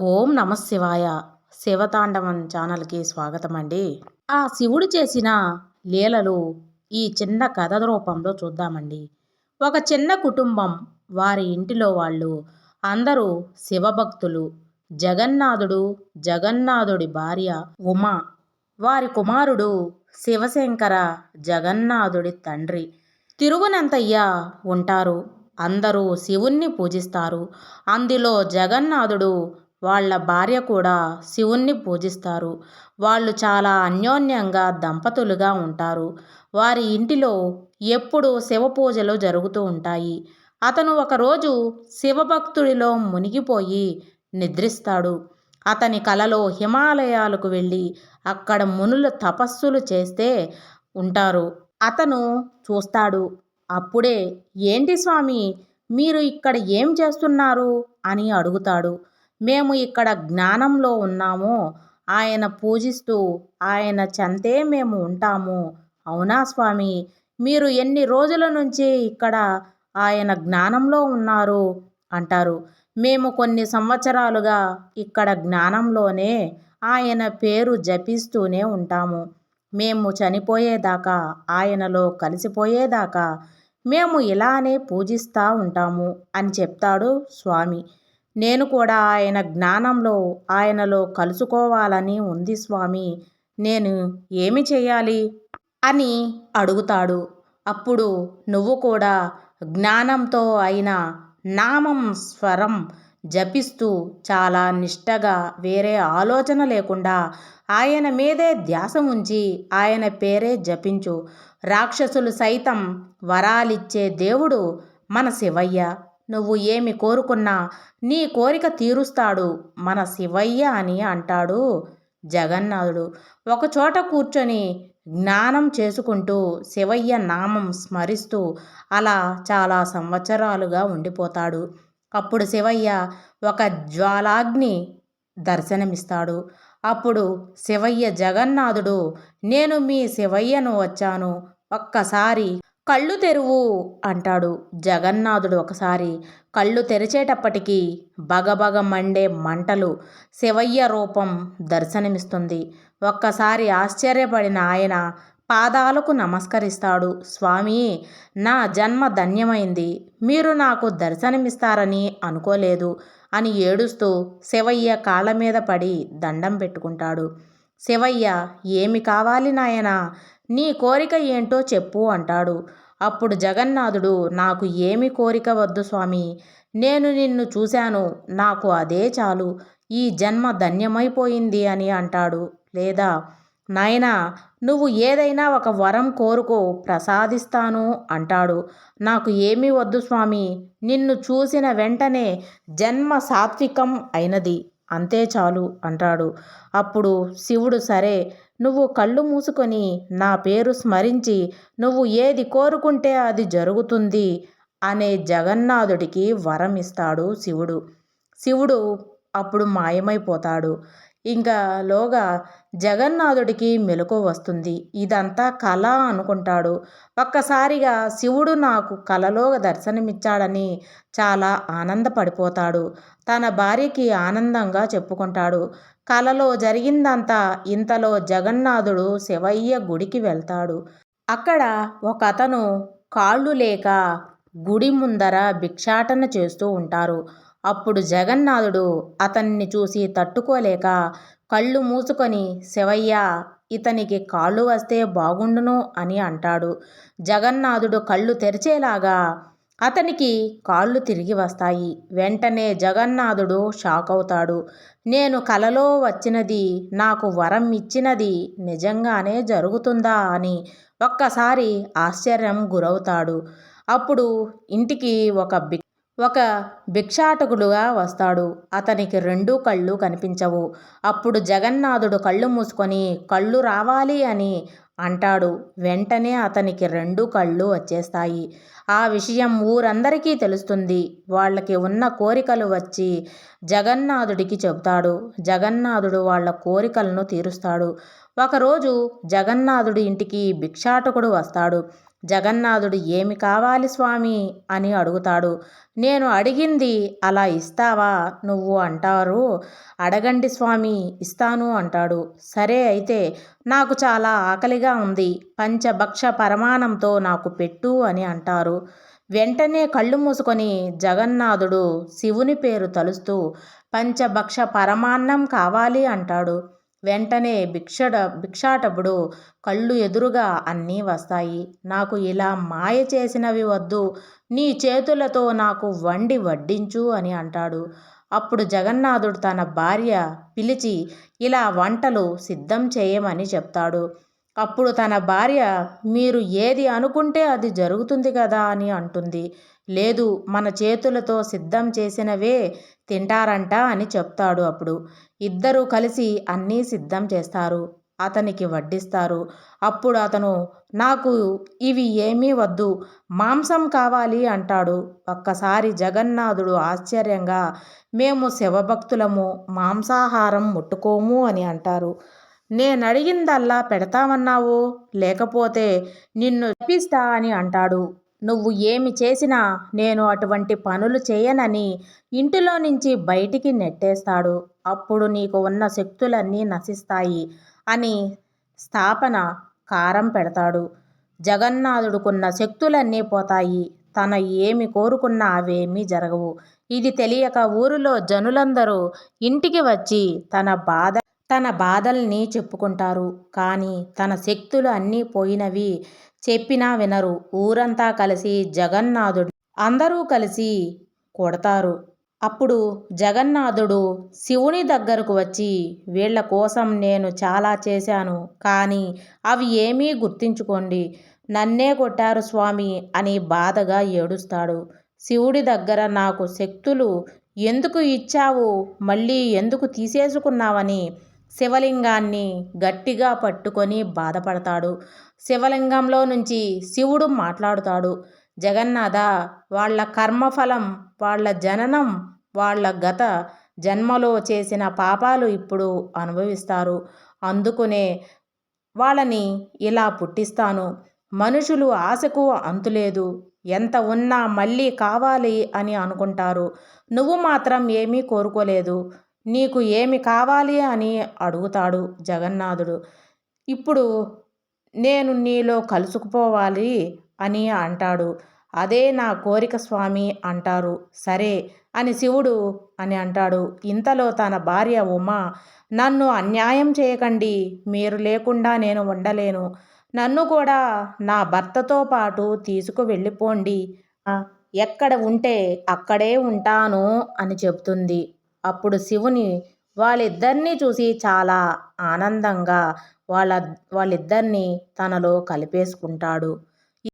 ఓం నమ శివాయ. శివతాండవం ఛానల్కి స్వాగతం అండి. ఆ శివుడు చేసిన లీలలు ఈ చిన్న కథ రూపంలో చూద్దామండి. ఒక చిన్న కుటుంబం వారి ఇంటిలో వాళ్ళు అందరూ శివభక్తులు. జగన్నాథుడు జగన్నాథుడి భార్య ఉమా. వారి కుమారుడు శివశంకర జగన్నాథుడి తండ్రి. తిరుగునంతయ్య ఉంటారు. అందరూ శివుణ్ణి పూజిస్తారు. అందులో జగన్నాథుడు వాళ్ళ భార్య కూడా శివుణ్ణి పూజిస్తారు. వాళ్ళు చాలా అన్యోన్యంగా దంపతులుగా ఉంటారు. వారి ఇంటిలో ఎప్పుడూ శివ పూజలు జరుగుతూ ఉంటాయి. అతను ఒకరోజు శివభక్తుడిలో మునిగిపోయి నిద్రిస్తాడు. అతని కలలో హిమాలయాలకు వెళ్ళి అక్కడ మునులు తపస్సులు చేస్తే ఉంటారు. అతను చూస్తాడు. అప్పుడే ఏంటి స్వామి? మీరు ఇక్కడ ఏం చేస్తున్నారు? అని అడుగుతాడు. మేము ఇక్కడ జ్ఞానంలో ఉన్నాము. ఆయన పూజిస్తూ ఆయన చెంతే మేము ఉంటాము. అవునా స్వామి? మీరు ఎన్ని రోజుల నుంచి ఇక్కడ ఆయన జ్ఞానంలో ఉన్నారు? అంటారు. మేము కొన్ని సంవత్సరాలుగా ఇక్కడ జ్ఞానంలోనే ఆయన పేరు జపిస్తూనే ఉంటాము. మేము చనిపోయేదాకా ఆయనలో కలిసిపోయేదాకా మేము ఇలానే పూజిస్తూ ఉంటాము అని చెప్తాడు స్వామి. నేను కూడా ఆయన జ్ఞానంలో ఆయనలో కలుసుకోవాలని ఉంది స్వామి. నేను ఏమి చేయాలి? అని అడుగుతాడు. అప్పుడు నువ్వు కూడా జ్ఞానంతో అయిన నామం స్వరం జపిస్తూ చాలా నిష్టగా వేరే ఆలోచన లేకుండా ఆయన మీదే ధ్యాస ఉంచి ఆయన పేరే జపించు. రాక్షసులు సైతం వరాలిచ్చే దేవుడు మన శివయ్య. నువ్వు ఏమి కోరుకున్నా నీ కోరిక తీరుస్తాడు మన శివయ్య అని అంటాడు జగన్నాథుడు. ఒకచోట కూర్చొని జ్ఞానం చేసుకుంటూ శివయ్య నామం స్మరిస్తూ అలా చాలా సంవత్సరాలుగా ఉండిపోతాడు. అప్పుడు శివయ్య ఒక జ్వాలాగ్ని దర్శనమిస్తాడు. అప్పుడు శివయ్య జగన్నాథుడు నేను మీ శివయ్యను వచ్చాను. ఒక్కసారి కళ్ళు తెరువు అంటాడు జగన్నాథుడు ఒకసారి. కళ్ళు తెరిచేటప్పటికీ బగబగ మండే మంటలు శివయ్య రూపం దర్శనమిస్తుంది. ఒక్కసారి ఆశ్చర్యపడిన ఆయన పాదాలకు నమస్కరిస్తాడు. స్వామి నా జన్మ ధన్యమైంది. మీరు నాకు దర్శనమిస్తారని అనుకోలేదు అని ఏడుస్తూ శివయ్య కాళ్ళ మీద పడి దండం పెట్టుకుంటాడు. శివయ్య ఏమి కావాలి నాయనా? నీ కోరిక ఏంటో చెప్పు అంటాడు. అప్పుడు జగన్నాథుడు నాకు ఏమి కోరిక వద్దు స్వామి. నేను నిన్ను చూశాను నాకు అదే చాలు. ఈ జన్మ ధన్యమైపోయింది అని అంటాడు. లేదా నాయనా నువ్వు ఏదైనా ఒక వరం కోరుకో ప్రసాదిస్తాను అంటాడు. నాకు ఏమీ వద్దు స్వామి. నిన్ను చూసిన వెంటనే జన్మ సాత్వికం అయినది. అంతే చాలు అంటాడు. అప్పుడు శివుడు సరే నువ్వు కళ్ళు మూసుకొని నా పేరు స్మరించి నువ్వు ఏది కోరుకుంటే అది జరుగుతుంది అనే జగన్నాథుడికి వరం ఇస్తాడు శివుడు. శివుడు అప్పుడు మాయమైపోతాడు. ఇంకా లోగా జగన్నాథుడికి మెలకు వస్తుంది. ఇదంతా కళ అనుకుంటాడు. ఒక్కసారిగా శివుడు నాకు కలలో దర్శనమిచ్చాడని చాలా ఆనందపడిపోతాడు. తన భార్యకి ఆనందంగా చెప్పుకుంటాడు. కలలో జరిగిందంతా ఇంతలో జగన్నాథుడు శివయ్య గుడికి వెళ్తాడు. అక్కడ ఒక అతను కాళ్ళు లేక గుడి ముందర భిక్షాటన చేస్తూ ఉంటారు. అప్పుడు జగన్నాథుడు అతన్ని చూసి తట్టుకోలేక కళ్ళు మూసుకొని శివయ్య ఇతనికి కాళ్ళు వస్తే బాగుండును అని అంటాడు. జగన్నాథుడు కళ్ళు తెరిచేలాగా అతనికి కాళ్ళు తిరిగి వస్తాయి. వెంటనే జగన్నాథుడు షాక్ అవుతాడు. నేను కలలో వచ్చినది నాకు వరం ఇచ్చినది నిజంగానే జరుగుతుందా అని ఒక్కసారి ఆశ్చర్యం గురవుతాడు. అప్పుడు ఇంటికి ఒక బి ఒక భిక్షాటకుడుగా వస్తాడు. అతనికి రెండు కళ్ళు కనిపించవు. అప్పుడు జగన్నాథుడు కళ్ళు మూసుకొని కళ్ళు రావాలి అని అంటాడు. వెంటనే అతనికి రెండు కళ్ళు వచ్చేస్తాయి. ఆ విషయం ఊరందరికీ తెలుస్తుంది. వాళ్ళకి ఉన్న కోరికలు వచ్చి జగన్నాథుడికి చెబుతాడు. జగన్నాథుడు వాళ్ళ కోరికలను తీరుస్తాడు. ఒకరోజు జగన్నాథుడి ఇంటికి భిక్షాటకుడు వస్తాడు. జగన్నాథుడు ఏమి కావాలి స్వామి అని అడుగుతాడు. నేను అడిగింది అలా ఇస్తావా? నువ్వు అంటారు. అడగండి స్వామి ఇస్తాను అంటాడు. సరే అయితే నాకు చాలా ఆకలిగా ఉంది. పంచభక్ష పరమాణంతో నాకు పెట్టు అని అంటారు. వెంటనే కళ్ళు మూసుకొని జగన్నాథుడు శివుని పేరు తలుస్తూ పంచభక్ష పరమాన్నం కావాలి అంటాడు. వెంటనే భిక్షడ భిక్షాటపుడు కళ్ళు ఎదురుగా అన్నీ వస్తాయి. నాకు ఇలా మాయ చేసినవి వద్దు. నీ చేతులతో నాకు వండి వడ్డించు అని అంటాడు. అప్పుడు జగన్నాథుడు తన భార్య పిలిచి ఇలా వంటలు సిద్ధం చేయమని చెప్తాడు. అప్పుడు తన భార్య మీరు ఏది అనుకుంటే అది జరుగుతుంది కదా అని అంటుంది. లేదు మన చేతులతో సిద్ధం చేసినవే తింటారంట అని చెప్తాడు అప్పుడు. ఇద్దరూ కలిసి అన్నీ సిద్ధం చేస్తారు. అతనికి వడ్డిస్తారు. అప్పుడు అతను నాకు ఇవి ఏమీ వద్దు మాంసం కావాలి అంటాడు. ఒక్కసారి జగన్నాథుడు ఆశ్చర్యంగా మేము శివభక్తులము మాంసాహారం ముట్టుకోము అని అంటారు. నేను అడిగిందల్లా పెడతామన్నావు లేకపోతే నిన్ను తప్పిస్తా అని అంటాడు. నువ్వు ఏమి చేసినా నేను అటువంటి పనులు చేయనని ఇంటిలో నుంచి బయటికి నెట్టేస్తాడు. అప్పుడు నీకు ఉన్న శక్తులన్నీ నశిస్తాయి అని స్థాపన కారం పెడతాడు. జగన్నాథుడుకున్న శక్తులన్నీ పోతాయి. తన ఏమి కోరుకున్నా అవేమీ జరగవు. ఇది తెలియక ఊరిలో జనులందరూ ఇంటికి వచ్చి తన బాధ తన బాధల్ని చెప్పుకుంటారు. కానీ తన శక్తులు అన్నీ పోయినవి చెప్పినా వినరు. ఊరంతా కలిసి జగన్నాథుడు అందరూ కలిసి కొడతారు. అప్పుడు జగన్నాథుడు శివుని దగ్గరకు వచ్చి వీళ్ళ కోసం నేను చాలా చేశాను కానీ అవి ఏమీ గుర్తించుకోండి. నన్నే కొట్టారు స్వామి అని బాధగా ఏడుస్తాడు. శివుడి దగ్గర నాకు శక్తులు ఎందుకు ఇచ్చావు? మళ్ళీ ఎందుకు తీసేసుకున్నావని శివలింగాన్ని గట్టిగా పట్టుకొని బాధపడతాడు. శివలింగంలో నుంచి శివుడు మాట్లాడుతాడు. జగన్నాథ వాళ్ళ కర్మఫలం వాళ్ళ జననం వాళ్ళ గత జన్మలో చేసిన పాపాలు ఇప్పుడు అనుభవిస్తారు. అందుకునే వాళ్ళని ఇలా పుట్టిస్తాను. మనుషులు ఆశకు అంతులేదు. ఎంత ఉన్నా మళ్ళీ కావాలి అని అనుకుంటారు. నువ్వు మాత్రం ఏమీ కోరుకోలేదు. నీకు ఏమి కావాలి అని అడుగుతాడు జగన్నాథుడు. ఇప్పుడు నేను నీలో కలుసుకుపోవాలి అని అంటాడు. అదే నా కోరిక స్వామి అంటారు. సరే అని శివుడు అని అంటాడు. ఇంతలో తన భార్య ఉమా నన్ను అన్యాయం చేయకండి మీరు లేకుండా నేను ఉండలేను. నన్ను కూడా నా భర్తతో పాటు తీసుకు వెళ్ళిపోండి. ఎక్కడ ఉంటే అక్కడే ఉంటాను అని చెబుతుంది. అప్పుడు శివుని వాళ్ళిద్దరినీ చూసి చాలా ఆనందంగా వాళ్ళ వాళ్ళిద్దరినీ తనలో కలిపేసుకుంటాడు.